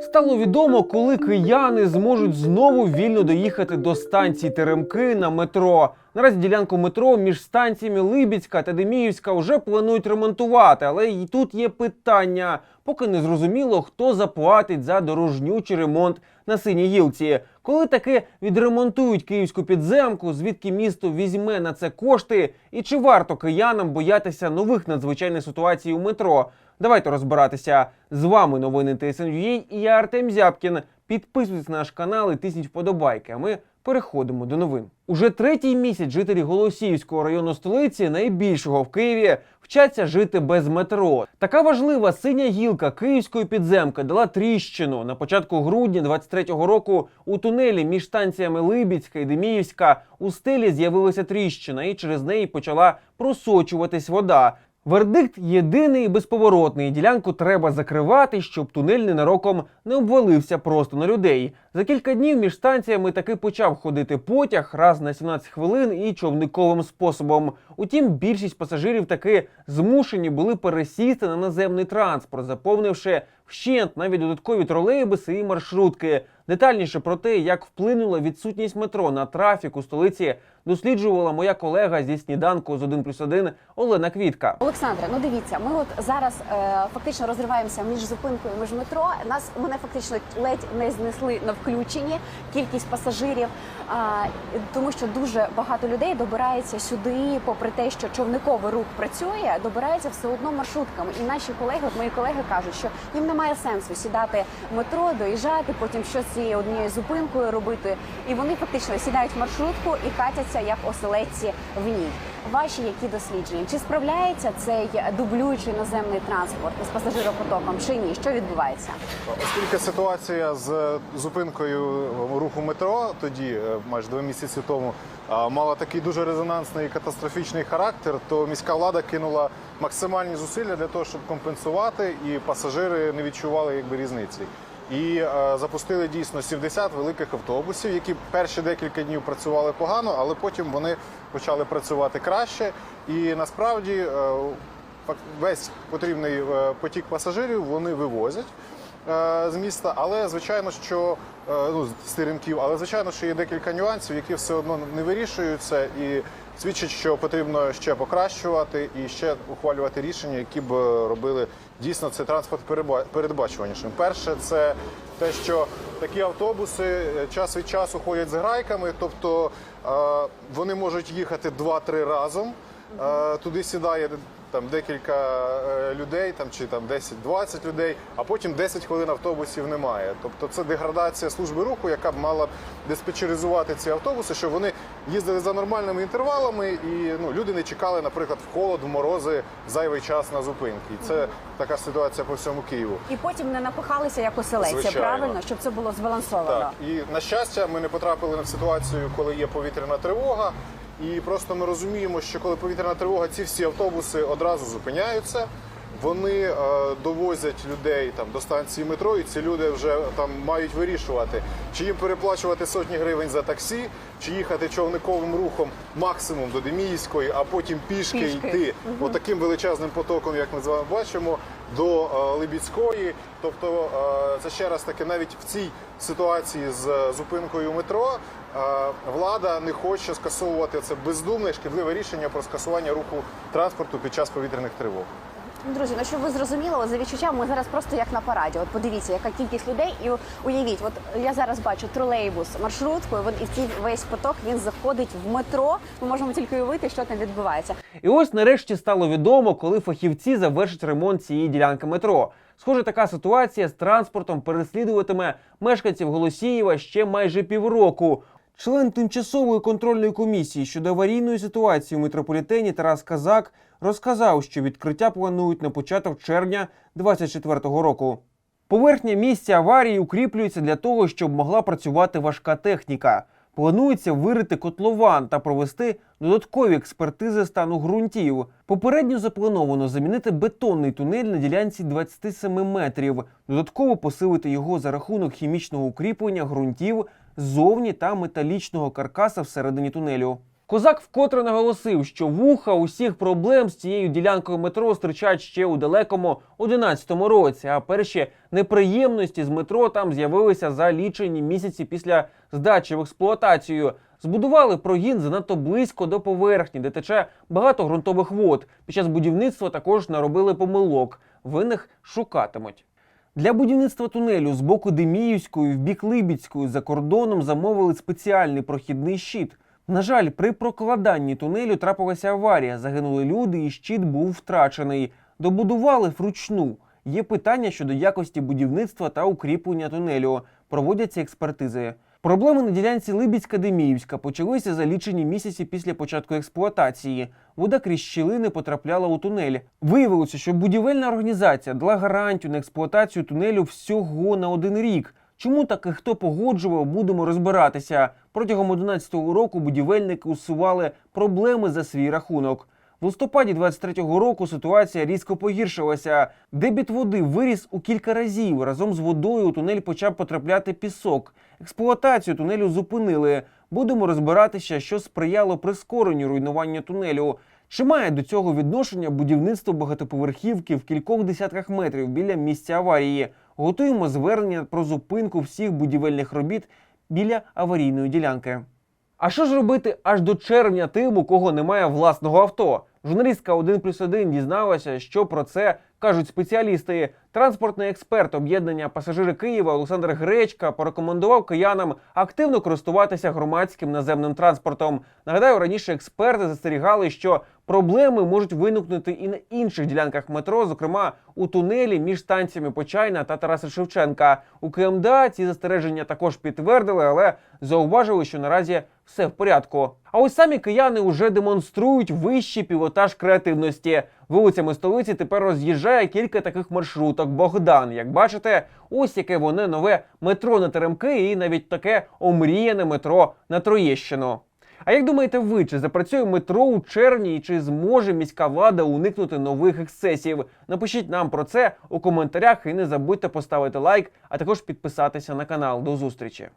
Стало відомо, коли кияни зможуть знову вільно доїхати до станції Теремки на метро. Наразі ділянку метро між станціями Либідська та Деміївська вже планують ремонтувати, але і тут є питання. Поки не зрозуміло, хто заплатить за дорожнючий ремонт на синій гілці. Коли таки відремонтують київську підземку, звідки місто візьме на це кошти, і чи варто киянам боятися нових надзвичайних ситуацій у метро? Давайте розбиратися. З вами новини ТСНЮА і я Артем Зябкін. Підписуйтесь на наш канал і тисніть вподобайки. А ми переходимо до новин. Уже третій місяць жителі Голосіївського району столиці, найбільшого в Києві, вчаться жити без метро. Така важлива синя гілка київської підземки дала тріщину на початку грудня 23-го року. У тунелі між станціями Либідська і Деміївська у стелі з'явилася тріщина, і через неї почала просочуватись вода. Вердикт єдиний і безповоротний. Ділянку треба закривати, щоб тунель ненароком не обвалився просто на людей. За кілька днів між станціями таки почав ходити потяг раз на 17 хвилин і човниковим способом. Утім, більшість пасажирів таки змушені були пересісти на наземний транспорт, заповнивши вщент навіть додаткові тролейбуси і маршрутки. Детальніше про те, як вплинула відсутність метро на трафік у столиці, досліджувала моя колега зі сніданку з 1 плюс 1 Олена Квітка. Олександре, ну дивіться, ми от зараз е, фактично розриваємося між зупинкою, між метро. Нас мене фактично ледь не знесли на включенні кількість пасажирів, тому що дуже багато людей добирається сюди, попри те, що човниковий рух працює, добирається все одно маршрутками. І наші колеги, мої колеги кажуть, що їм немає сенсу сідати в метро, доїжджати, потім щось цією однією зупинкою робити. І вони фактично сідають в маршрутку і катяться як оселедці в ній. Ваші які дослідження? Чи справляється цей дублюючий наземний транспорт з пасажиропотоком чи ні? Що відбувається? Оскільки ситуація з зупинкою руху метро тоді, е, майже два місяці тому, мала такий дуже резонансний і катастрофічний характер, то міська влада кинула максимальні зусилля для того, щоб компенсувати, і пасажири не відчували якби різниці. І е, запустили дійсно 70 великих автобусів, які перші декілька днів працювали погано, але потім вони почали працювати краще. І насправді е, весь потрібний е, потік пасажирів вони вивозять з міста, але звичайно, що ну, з теремків, але звичайно, що є декілька нюансів, які все одно не вирішуються, і свідчить, що потрібно ще покращувати і ще ухвалювати рішення, які б робили дійсно цей транспорт передбачуванішим. Перше, це те, що такі автобуси е, час від часу ходять з грайками, тобто е, вони можуть їхати 2-3 разом. Е, Туди сідає там декілька е, людей, там чи там 10-20 людей, а потім 10 хвилин автобусів немає. Тобто це деградація служби руху, яка б мала диспетчеризувати ці автобуси, щоб вони їздили за нормальними інтервалами, і ну люди не чекали, наприклад, в холод, в морози зайвий час на зупинки. І це така ситуація по всьому Києву. І потім не напихалися як Звичайно. правильно, щоб це було збалансовано. Так, і на щастя, ми не потрапили в ситуацію, коли є повітряна тривога. І просто ми розуміємо, що коли повітряна тривога, ці всі автобуси одразу зупиняються. Вони е, довозять людей там до станції метро, і ці люди вже там мають вирішувати, чи їм переплачувати сотні гривень за таксі, чи їхати човниковим рухом максимум до Деміївської, а потім пішки, Пішки. йти отаким величезним потоком, як ми з вами бачимо, до е, Либідської. Тобто, е, це ще раз таки, навіть в цій ситуації з е, зупинкою метро влада не хоче скасовувати це бездумне шкідливе рішення про скасування руху транспорту під час повітряних тривог. Друзі, ну щоб ви зрозуміли, за відчуттям, ми зараз просто як на параді. От подивіться, яка кількість людей, і уявіть, от я зараз бачу тролейбус, маршрутку, і, і цей весь поток він заходить в метро. Ми можемо тільки уявити, що там відбувається. І ось нарешті стало відомо, коли фахівці завершать ремонт цієї ділянки метро. Схоже, така ситуація з транспортом переслідуватиме мешканців Голосіїва ще майже півроку. Член тимчасової контрольної комісії щодо аварійної ситуації у метрополітені Тарас Казак розказав, що відкриття планують на початок червня 2024 року. Поверхня місця аварії укріплюється для того, щоб могла працювати важка техніка. Планується вирити котлован та провести додаткові експертизи стану ґрунтів. Попередньо заплановано замінити бетонний тунель на ділянці 27 метрів, додатково посилити його за рахунок хімічного укріплення ґрунтів ззовні та металічного каркаса всередині тунелю. Козак вкотре наголосив, що вуха усіх проблем з цією ділянкою метро стирчать ще у далекому 11-му році. А перші неприємності з метро там з'явилися за лічені місяці після здачі в експлуатацію. Збудували прогін занадто близько до поверхні, де тече багато ґрунтових вод. Під час будівництва також наробили помилок. Винних шукатимуть. Для будівництва тунелю з боку Деміївської в бік Либідської за кордоном замовили спеціальний прохідний щит. На жаль, при прокладанні тунелю трапилася аварія. Загинули люди, і щит був втрачений. Добудували вручну. Є питання щодо якості будівництва та укріплення тунелю. Проводяться експертизи. Проблеми на ділянці Либідська-Деміївська почалися за лічені місяці після початку експлуатації. Вода крізь щілини потрапляла у тунель. Виявилося, що будівельна організація дала гарантію на експлуатацію тунелю всього на один рік. Чому так і хто погоджував, будемо розбиратися. Протягом 11-го року будівельники усували проблеми за свій рахунок. В листопаді 23-го року ситуація різко погіршилася. Дебіт води виріс у кілька разів. Разом з водою у тунель почав потрапляти пісок. Експлуатацію тунелю зупинили. Будемо розбиратися, що сприяло прискоренню руйнування тунелю. Чи має до цього відношення будівництво багатоповерхівки в кількох десятках метрів біля місця аварії? Готуємо звернення про зупинку всіх будівельних робіт біля аварійної ділянки. А що ж робити аж до червня тим, у кого немає власного авто? Журналістка 1 плюс 1 дізналася, що про це кажуть спеціалісти. Транспортний експерт об'єднання пасажири Києва Олександр Гречка порекомендував киянам активно користуватися громадським наземним транспортом. Нагадаю, раніше експерти застерігали, що проблеми можуть виникнути і на інших ділянках метро, зокрема у тунелі між станціями Почайна та Тараса Шевченка. У КМДА ці застереження також підтвердили, але зауважили, що наразі все в порядку. А ось самі кияни вже демонструють вищий пілотаж креативності. Вулицями столиці тепер роз'їжджає кілька таких маршруток. Богдан, як бачите, ось яке воно нове метро на Теремки і навіть таке омріяне метро на Троєщину. А як думаєте ви, чи запрацює метро у червні і чи зможе міська влада уникнути нових ексцесів? Напишіть нам про це у коментарях і не забудьте поставити лайк, а також підписатися на канал. До зустрічі!